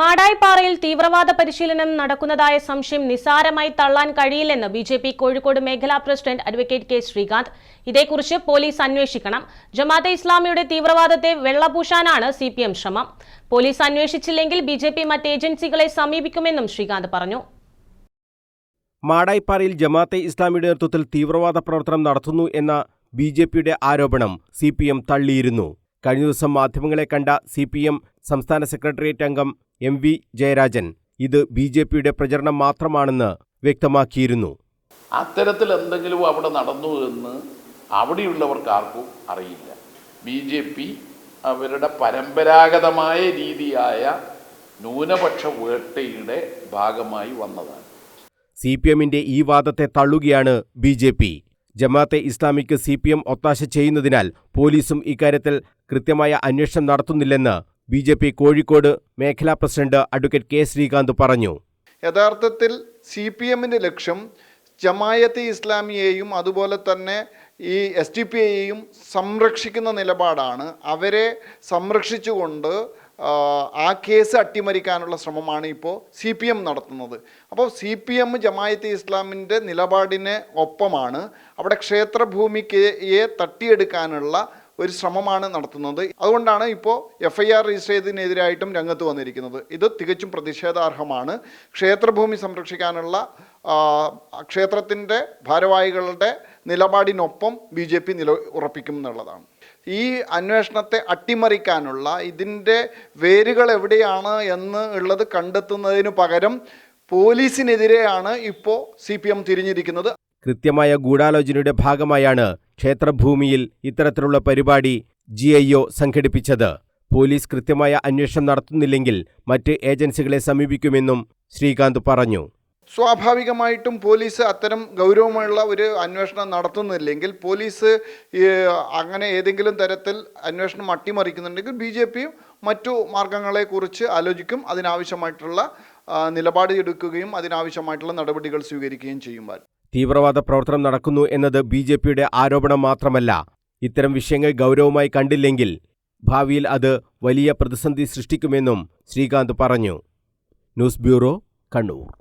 മാടായിപ്പാറയിൽ തീവ്രവാദ പരിശീലനം നടക്കുന്നതായ സംശയം നിസാരമായി തള്ളാൻ കഴിയില്ലെന്ന് ബി ജെ പി കോഴിക്കോട് മേഖലാ പ്രസിഡന്റ് അഡ്വക്കേറ്റ് കെ ശ്രീകാന്ത്. ഇതേക്കുറിച്ച് പോലീസ് അന്വേഷിക്കണം. ജമാഅത്തെ ഇസ്ലാമിയുടെ തീവ്രവാദത്തെ വെള്ളപൂശാനാണ് സി പി എം ശ്രമം. പോലീസ് അന്വേഷിച്ചില്ലെങ്കിൽ ബി ജെ പി മറ്റ് ഏജൻസികളെ സമീപിക്കുമെന്നും ശ്രീകാന്ത് പറഞ്ഞു. മാടായിപ്പാറയിൽ ജമാഅത്തെ ഇസ്ലാമിയുടെ നേതൃത്വത്തിൽ തീവ്രവാദ പ്രവർത്തനം നടത്തുന്നു എന്ന ബി ജെ പിയുടെ ആരോപണം സി പി എം തള്ളിയിരുന്നു. കഴിഞ്ഞ ദിവസം മാധ്യമങ്ങളെ കണ്ട സി പി എം സംസ്ഥാന സെക്രട്ടേറിയറ്റ് അംഗം എം വി ജയരാജൻ ഇത് ബി ജെ പിയുടെ പ്രചരണം മാത്രമാണെന്ന് വ്യക്തമാക്കിയിരുന്നു. അത്തരത്തിൽ എന്തെങ്കിലും അവിടെ നടന്നു എന്ന് അവിടെയുള്ളവർക്ക് ആർക്കും അറിയില്ല. ബി ജെ പി അവരുടെ പരമ്പരാഗതമായ രീതിയായ ന്യൂനപക്ഷ വേട്ടയുടെ ഭാഗമായി വന്നതാണ്. സി പി എമ്മിന്റെ ഈ വാദത്തെ തള്ളുകയാണ് ബി ജെ പി ജമാഅത്തെ ഇസ്ലാമിക്ക് സി പി എം ഒത്താശ ചെയ്യുന്നതിനാൽ പോലീസും ഇക്കാര്യത്തിൽ കൃത്യമായ അന്വേഷണം നടത്തുന്നില്ലെന്ന് ബി ജെ പി കോഴിക്കോട് മേഖലാ പ്രസിഡന്റ് അഡ്വക്കേറ്റ് കെ ശ്രീകാന്ത് പറഞ്ഞു. യഥാർത്ഥത്തിൽ സി പി എമ്മിന്റെ ലക്ഷ്യം ജമായത്തെ ഇസ്ലാമിയെയും അതുപോലെ തന്നെ ഈ എസ് ടി പി എയെയും സംരക്ഷിക്കുന്ന നിലപാടാണ്. അവരെ സംരക്ഷിച്ചുകൊണ്ട് ആ, കേസ് അട്ടിമറിക്കാനുള്ള ശ്രമമാണ് ഇപ്പോൾ സി പി എം നടത്തുന്നത്. അപ്പോൾ സി പി എം ജമായത്തെ ഇസ്ലാമിന്റെ നിലപാടിന് ഒപ്പമാണ്. അവിടെ ക്ഷേത്രഭൂമിക്ക് യെ തട്ടിയെടുക്കാനുള്ള ഒരു ശ്രമമാണ് നടത്തുന്നത്. അതുകൊണ്ടാണ് ഇപ്പോൾ എഫ് ഐ ആർ രജിസ്റ്റർ ചെയ്തതിനെതിരായിട്ടും രംഗത്ത് വന്നിരിക്കുന്നത്. ഇത് തികച്ചും പ്രതിഷേധാർഹമാണ്. ക്ഷേത്രഭൂമി സംരക്ഷിക്കാനുള്ള ക്ഷേത്രത്തിന്റെ ഭാരവാഹികളുടെ നിലപാടിനൊപ്പം ബി ജെ പി നില ഉറപ്പിക്കും എന്നുള്ളതാണ്. ഈ അന്വേഷണത്തെ അട്ടിമറിക്കാനുള്ള ഇതിന്റെ വേരുകൾ എവിടെയാണ് എന്ന് ഉള്ളത് കണ്ടെത്തുന്നതിന് പകരം പോലീസിനെതിരെയാണ് ഇപ്പോൾ സി പി എം തിരിഞ്ഞിരിക്കുന്നത്. കൃത്യമായ ഗൂഢാലോചനയുടെ ഭാഗമായാണ് ക്ഷേത്രഭൂമിയിൽ ഇത്തരത്തിലുള്ള പരിപാടി ജി ഐ ഒ സംഘടിപ്പിച്ചത്. പോലീസ് കൃത്യമായ അന്വേഷണം നടത്തുന്നില്ലെങ്കിൽ മറ്റ് ഏജൻസികളെ സമീപിക്കുമെന്നും ശ്രീകാന്ത് പറഞ്ഞു. സ്വാഭാവികമായിട്ടും പോലീസ് അത്തരം ഗൗരവമുള്ള ഒരു അന്വേഷണം നടത്തുന്നില്ലെങ്കിൽ പോലീസ് അങ്ങനെ ഏതെങ്കിലും തരത്തിൽ അന്വേഷണം അട്ടിമറിക്കുന്നുണ്ടെങ്കിൽ ബി ജെ പിയും മറ്റു മാർഗങ്ങളെക്കുറിച്ച് ആലോചിക്കും. അതിനാവശ്യമായിട്ടുള്ള നിലപാട് എടുക്കുകയും അതിനാവശ്യമായിട്ടുള്ള നടപടികൾ സ്വീകരിക്കുകയും ചെയ്യും തീവ്രവാദ പ്രവർത്തനം നടക്കുന്നു എന്നത് ബി ജെ പിയുടെ ആരോപണം മാത്രമല്ല ഇത്തരം വിഷയങ്ങൾ ഗൗരവമായി കണ്ടില്ലെങ്കിൽ ഭാവിയിൽ അത് വലിയ പ്രതിസന്ധി സൃഷ്ടിക്കുമെന്നും ശ്രീകാന്ത് പറഞ്ഞു. News bureau Kannur.